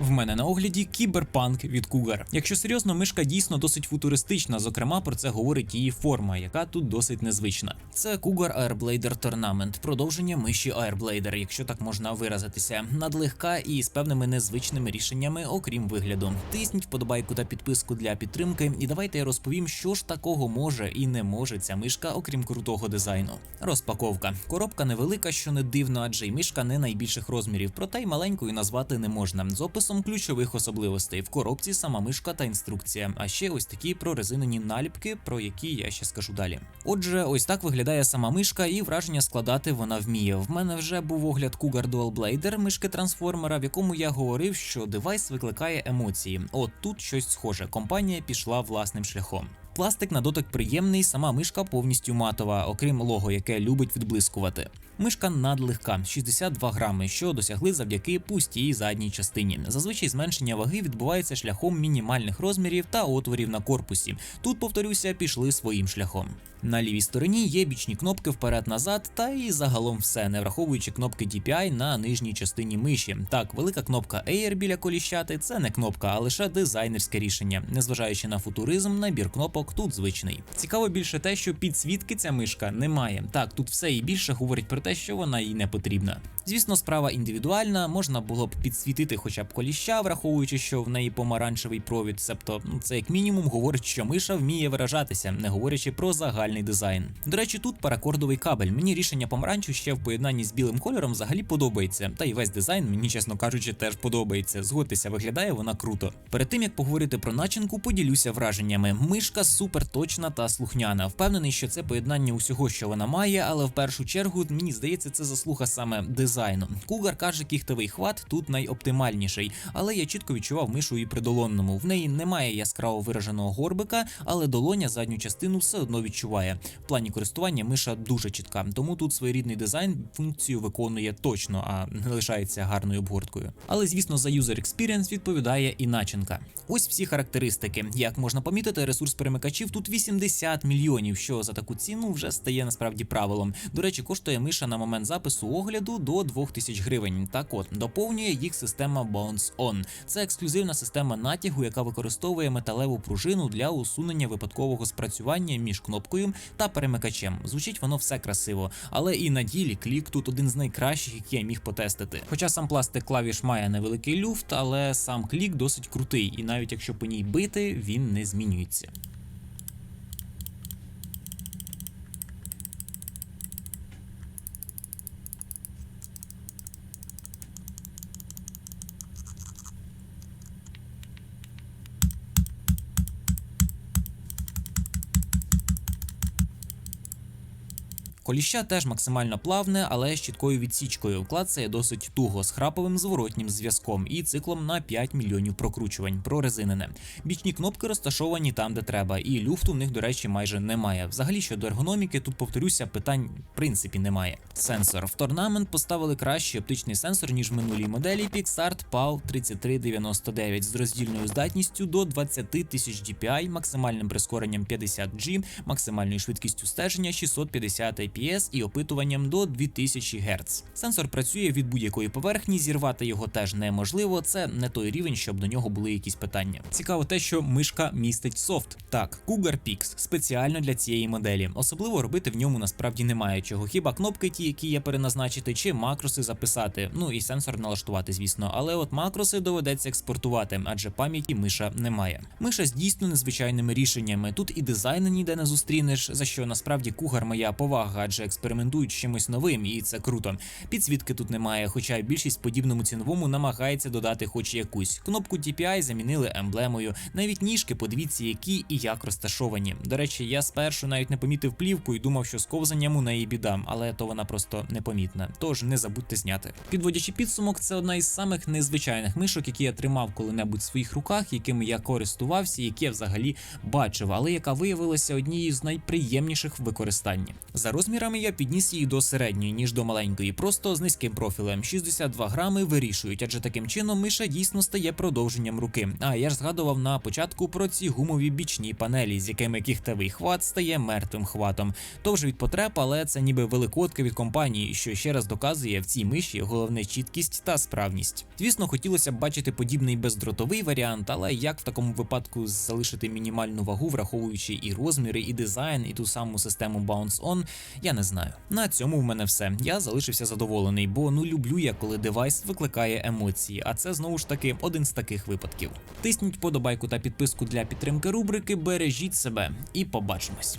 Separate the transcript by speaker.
Speaker 1: В мене на огляді кіберпанк від Cougar. Якщо серйозно, мишка дійсно досить футуристична. Зокрема, про це говорить її форма, яка тут досить незвична. Це Cougar Airblader Tournament, продовження миші Airblader, якщо так можна виразитися. Надлегка і з певними незвичними рішеннями, окрім вигляду. Тисніть вподобайку та підписку для підтримки, і давайте я розповім, що ж такого може і не може ця мишка, окрім крутого дизайну. Розпаковка. Коробка невелика, що не дивно, адже й мишка не найбільших розмірів, проте й маленькою назвати не можна. З описом ключових особливостей в коробці сама мишка та інструкція. А ще ось такі прорезинені наліпки, про які я ще скажу далі. Отже, ось так виглядає сама мишка, і враження складати вона вміє. В мене вже був огляд Cougar Dual Blader, мишки трансформера, в якому я говорив, що девайс викликає емоції. От тут щось схоже. Компанія пішла власним шляхом. Пластик на дотик приємний, сама мишка повністю матова, окрім лого, яке любить відблискувати. Мишка надлегка 62 грами, що досягли завдяки пустій задній частині. Зазвичай зменшення ваги відбувається шляхом мінімальних розмірів та отворів на корпусі. Тут, повторюся, пішли своїм шляхом. На лівій стороні є бічні кнопки вперед-назад, та і загалом все, не враховуючи кнопки DPI на нижній частині миші. Так, велика кнопка Air біля коліщати це не кнопка, а лише дизайнерське рішення. Незважаючи на футуризм, набір кнопок тут звичний. Цікаво більше те, що підсвітки ця мишка не має. Так, тут все і більше говорить про те, що вона їй не потрібна. Звісно, справа індивідуальна, можна було б підсвітити хоча б коліща, враховуючи, що в неї помаранчевий провід. Себто, ну це як мінімум говорить, що миша вміє виражатися, не говорячи про загальний дизайн. До речі, тут паракордовий кабель. Мені рішення помаранчу ще в поєднанні з білим кольором взагалі подобається. Та й весь дизайн мені, чесно кажучи, теж подобається. Згодьтеся, виглядає вона круто. Перед тим як поговорити про начинку, поділюся враженнями. Мишка супер точна та слухняна. Впевнений, що це поєднання усього, що вона має, але в першу чергу мені здається, це заслуга саме дизайну. Кугар каже, кіхтовий хват тут найоптимальніший, але я чітко відчував мишу і при долонному. В неї немає яскраво вираженого горбика, але долоня задню частину все одно відчуває. В плані користування миша дуже чітка, тому тут своєрідний дизайн функцію виконує точно, а не лишається гарною обгорткою. Але звісно, за user experience відповідає і начинка. Ось всі характеристики. Як можна помітити, ресурс перемикачів тут 80 мільйонів, що за таку ціну вже стає насправді правилом. До речі, коштує миша на момент запису огляду до 2000 гривень. Так от доповнює їх система Bounce On. Це ексклюзивна система натягу, яка використовує металеву пружину для усунення випадкового спрацювання між кнопкою та перемикачем. Звучить воно все красиво, але і на ділі клік тут один з найкращих, які я міг потестити. Хоча сам пластик клавіш має невеликий люфт, але сам клік досить крутий, і навіть якщо по ній бити, він не змінюється. Коліща теж максимально плавне, але з чіткою відсічкою. Клацає досить туго з храповим зворотнім зв'язком і циклом на 5 мільйонів прокручувань, прорезинене. Бічні кнопки розташовані там, де треба, і люфту в них, до речі, майже немає. Взагалі щодо ергономіки, тут повторюся, питань в принципі немає. Сенсор в Торнамент поставили кращий оптичний сенсор ніж в минулій моделі PixArt PAL 3399 з роздільною здатністю до 20 тисяч DPI, максимальним прискоренням 50G, максимальною швидкістю стеження 650 IPS і опитуванням до 2000 Гц. Сенсор працює від будь-якої поверхні, зірвати його теж неможливо. Це не той рівень, щоб до нього були якісь питання. Цікаво те, що мишка містить софт. Так, Cougar Pix спеціально для цієї моделі. Особливо робити в ньому насправді немає чого. Хіба кнопки ті, які є переназначити, чи макроси записати. Ну і сенсор налаштувати, звісно. Але от макроси доведеться експортувати, адже пам'яті миша немає. Миша з дійсно незвичайними рішеннями. Тут і дизайну ніде не зустрінеш, за що насправді кугар моя повага, адже експериментують з чимось новим, і це круто. Підсвітки тут немає, хоча більшість подібному ціновому намагається додати хоч якусь. Кнопку DPI замінили емблемою. Навіть ніжки, подивіться, які і як розташовані. До речі, я спершу навіть не помітив плівку і думав, що з ковзанням у неї біда, але то вона просто непомітна. Тож не забудьте зняти. Підводячи підсумок, це одна із самих незвичайних мишок, які я тримав коли-небудь в своїх руках, якими я користувався, які я взагалі бачив, але яка виявилася однією з найприємніших в використанні. За розмірами я підніс її до середньої, ніж до маленької, просто з низьким профілем. 62 грами вирішують, адже таким чином миша дійсно стає продовженням руки. А я ж згадував на початку про ці гумові бічні панелі, з якими кіхтевий хват стає мертвим хватом. То вже від потреб, але це ніби великодка від компанії, що ще раз доказує в цій миші головне чіткість та справність. Звісно, хотілося б бачити подібний бездротовий варіант, але як в такому випадку залишити мінімальну вагу, враховуючи і розміри, і дизайн, і ту саму систему Bounce On, я не знаю. На цьому в мене все. Я залишився задоволений, бо ну люблю я, коли девайс викликає емоції, а це знову ж таки один з таких випадків. Тисніть подобайку та підписку для підтримки рубрики. Бережіть себе і побачимось.